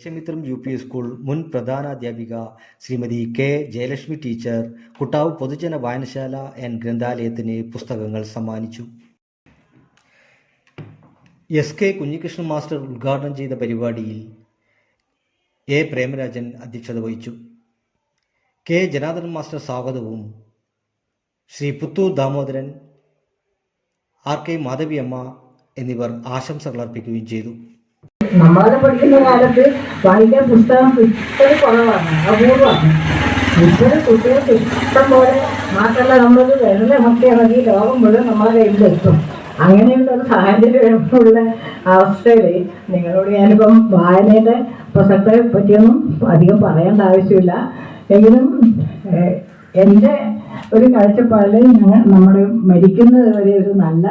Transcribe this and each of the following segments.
Deshamithram U P school മുൻ പ്രധാനാധ്യാപിക Shrimati K Jayalakshmi teacher Kuttavu പൊതുജന വായനശാല ആൻഡ് ഗ്രന്ഥാലയത്തിന് പുസ്തകങ്ങൾ സമ്മാനിച്ചു. എസ് കെ കുഞ്ഞികൃഷ്ണൻ മാസ്റ്റർ ഉദ്ഘാടനം ചെയ്ത പരിപാടിയിൽ എ പ്രേമരാജൻ അധ്യക്ഷത വഹിച്ചു. കെ ജനാർദ്ദനൻ മാസ്റ്റർ സ്വാഗതവും ശ്രീ പുത്തൂർ ദാമോദരൻ ആർ കെ മാധവിയമ്മ എന്നിവർ ആശംസകൾ അർപ്പിക്കുകയും ചെയ്തു. നമ്മളെ പഠിക്കുന്ന കാലത്ത് വായിക്കാൻ പുസ്തകം ഇത്ര കുറവാണ് അപൂർവമാണ്. ഇപ്പോൾ കുട്ടികൾക്ക് ഇഷ്ടം പോലെ മാത്രമല്ല നമ്മളത് മറ്റേ മതി ലോകം മുഴുവൻ നമ്മളെ കയ്യിലെത്തും അങ്ങനെയുള്ള ഒരു സാഹചര്യമുള്ള അവസ്ഥയിൽ നിങ്ങളോട് ഞാനിപ്പം വായനയുടെ പ്രസക്തയെ പറ്റിയൊന്നും അധികം പറയേണ്ട ആവശ്യമില്ല. എങ്കിലും എന്റെ ഒരു കാഴ്ചപ്പാടിൽ ഞങ്ങൾ നമ്മൾ മരിക്കുന്നത് വരെ ഒരു നല്ല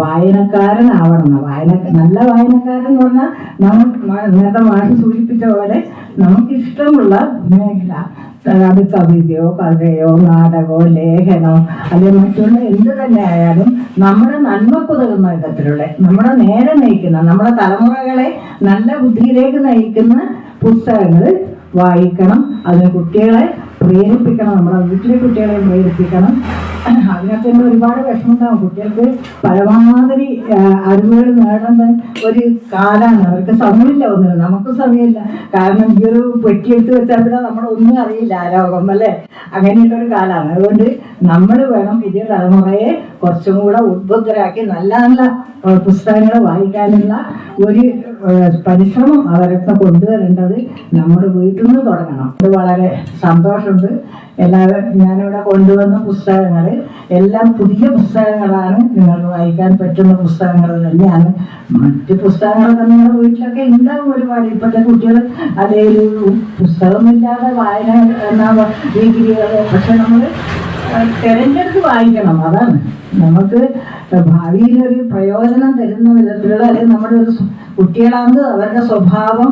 വായനക്കാരനാവണം. വായന നല്ല വായനക്കാരൻ എന്ന് പറഞ്ഞാൽ നമ്മൾ നേരത്തെ മാഷ് സൂചിപ്പിച്ച പോലെ നമുക്കിഷ്ടമുള്ള മേഖല അത് കവിതയോ കഥയോ നാടകമോ ലേഖനമോ അല്ലെങ്കിൽ മറ്റുള്ള എന്ത് തന്നെ ആയാലും നമ്മുടെ നന്മക്കുതകുന്ന വിധത്തിലുള്ള നമ്മുടെ നേരെ നയിക്കുന്ന നമ്മുടെ തലമുറകളെ നല്ല ബുദ്ധിയിലേക്ക് നയിക്കുന്ന പുസ്തകങ്ങൾ വായിക്കണം. അതിന് കുട്ടികളെ പ്രേരിപ്പിക്കണം നമ്മുടെ വീട്ടിലെ കുട്ടികളെ പ്രേരിപ്പിക്കണം അതിനൊക്കെ തന്നെ ഒരുപാട് വിഷമമുണ്ടാവും. കുട്ടികൾക്ക് പരമാവധി അറിവുകൾ നേടേണ്ട ഒരു കാലാണ്. അവർക്ക് സമയമില്ല ഒന്നിനും. നമുക്ക് സമയമില്ല. കാരണം ഈ ഒരു പെട്ടിയെടുത്ത് വെച്ചാൽ പിന്നെ നമ്മളൊന്നും അറിയില്ല ആ ലോകം അല്ലേ? അങ്ങനെയുള്ള ഒരു കാലമാണ് അതുകൊണ്ട് നമ്മൾ വേണം പുതിയ തലമുറയെ കുറച്ചും കൂടെ ഉദ്ബുദ്ധരാക്കി നല്ല നല്ല പുസ്തകങ്ങൾ വായിക്കാനുള്ള ഒരു പരിശ്രമം അവരൊക്കെ കൊണ്ടുവരേണ്ടത് നമ്മുടെ വീട്ടിൽ നിന്ന് തുടങ്ങണം. അത് വളരെ സന്തോഷമുണ്ട്. എല്ലാവരും ഞാനിവിടെ കൊണ്ടുവന്ന പുസ്തകങ്ങൾ എല്ലാം പുതിയ പുസ്തകങ്ങളാണ് നിങ്ങൾക്ക് വായിക്കാൻ പറ്റുന്ന പുസ്തകങ്ങൾ തന്നെയാണ്. മറ്റ് പുസ്തകങ്ങളൊക്കെ നിങ്ങളുടെ വീട്ടിലൊക്കെ ഉണ്ടാവും ഒരുപാട്. ഇപ്പോഴത്തെ കുട്ടികൾ അതേ ഒരു പുസ്തകമില്ലാതെ വായന എന്നാ ഡിഗ്രികൾ പക്ഷെ നമ്മൾ തിരഞ്ഞെടുത്ത് വായിക്കണം അതാണ്. നമുക്ക് ഭാവിയിൽ ഒരു പ്രയോജനം തരുന്ന വിധത്തിലുള്ള അല്ലെങ്കിൽ നമ്മുടെ ഒരു കുട്ടികളാണ് അവരുടെ സ്വഭാവം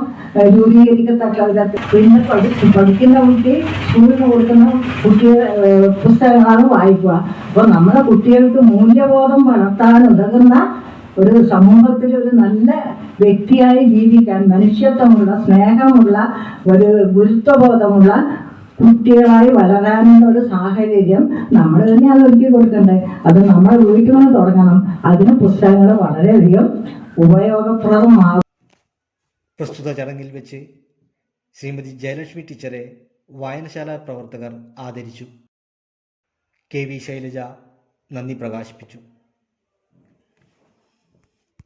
രൂപീകരിക്കത്തക്ക വിധത്തിൽ. പിന്നെ പഠി പഠിക്കുന്ന കുട്ടി സ്കൂളിൽ കൊടുക്കുന്ന കുട്ടികൾ പുസ്തകങ്ങളാണ് വായിക്കുക. അപ്പോൾ നമ്മുടെ കുട്ടികൾക്ക് മൂല്യബോധം വളർത്താൻ ഉതകുന്ന ഒരു സമൂഹത്തിൽ ഒരു നല്ല വ്യക്തിയായി ജീവിക്കാൻ മനുഷ്യത്വമുള്ള സ്നേഹമുള്ള ഒരു ഗുരുത്വബോധമുള്ള കുട്ടികളായി വളരാനുള്ള ഒരു സാഹചര്യം നമ്മൾ തന്നെ അത് ഒരുക്കി കൊടുക്കണ്ടേ. അത് നമ്മുടെ വീട്ടിൽ നിന്ന് തുടങ്ങണം. അതിന് പുസ്തകങ്ങൾ വളരെയധികം ഉപയോഗപ്രദമാകും. പ്രസ്തുത ചടങ്ങിൽ വെച്ച് ശ്രീമതി ജയലക്ഷ്മി ടീച്ചറെ വായനശാല പ്രവർത്തകർ ആദരിച്ചു. കെ വി ശൈലജ നന്ദി പ്രകാശിപ്പിച്ചു.